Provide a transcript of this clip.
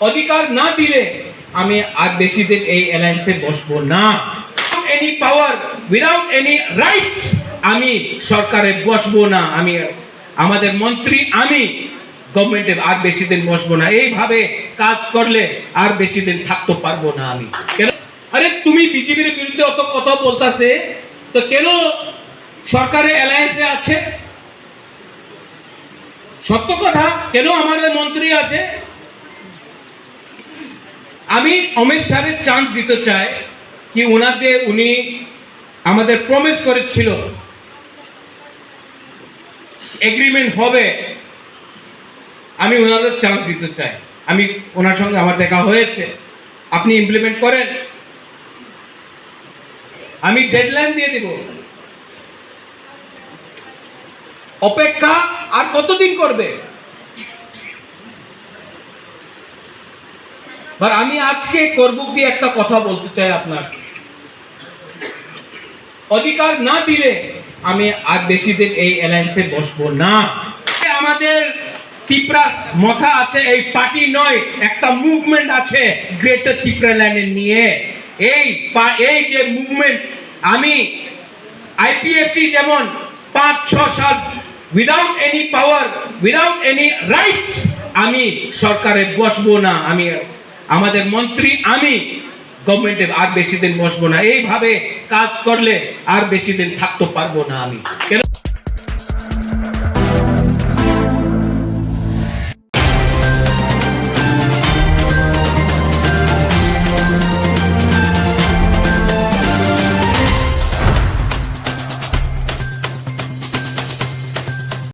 অধিকার না দিলে আমি আর বেশি দিন এই অ্যালায়েন্সে বসবো না। Any power without any rights আমি সরকারে বসবো না। আমি, আমাদের মন্ত্রী, আমি গভর্নমেন্টের আর বেশি দিন বসবো না। এইভাবে কাজ করলে আর বেশি দিন থাকতে পারব না আমি। আরে তুমি বিজেপির বিরুদ্ধে অত কথা বলতাছে, তো কেন সরকারের অ্যালায়েন্সে আছে? সত্য কথা, কেন আমাদের মন্ত্রী আছে? আমি অমিত শাহের চান্স দিতে চাই কি ওনাকে উনি আমাদের প্রমিস করেছিল। এগ্রিমেন্ট হবে। আমি ওনাদের চান্স দিতে চাই। আমি ওনার সঙ্গে আমার দেখা হয়েছে। আপনি ইমপ্লিমেন্ট করেন। আমি ডেডলাইন দিয়ে দেব। অপেক্ষা আর কতদিন করবে? আর আমি আজকে করবুক দিয়ে একটা কথা বলতে চাই আপনার। অধিকার না দিলে আমি আর বেশি দিন এই অ্যালায়েন্সে বসবো না। আমাদের ত্রিপুরা মাথা আছে, এই পার্টি নয়, একটা মুভমেন্ট আছে গ্রেটার ত্রিপুরা ল্যান্ডের নিয়ে। এই এই যে মুভমেন্ট আমি আইপিএফটি যেমন পাঁচ, ছ সাল without any power without any rights আমি সরকারে বসবো না, আমি আমাদের মন্ত্রী, আমি গভর্নমেন্টের আর বেশি দিন বসবো না। এইভাবে কাজ করলে আর বেশি দিন থাকতে পারব না আমি। কেন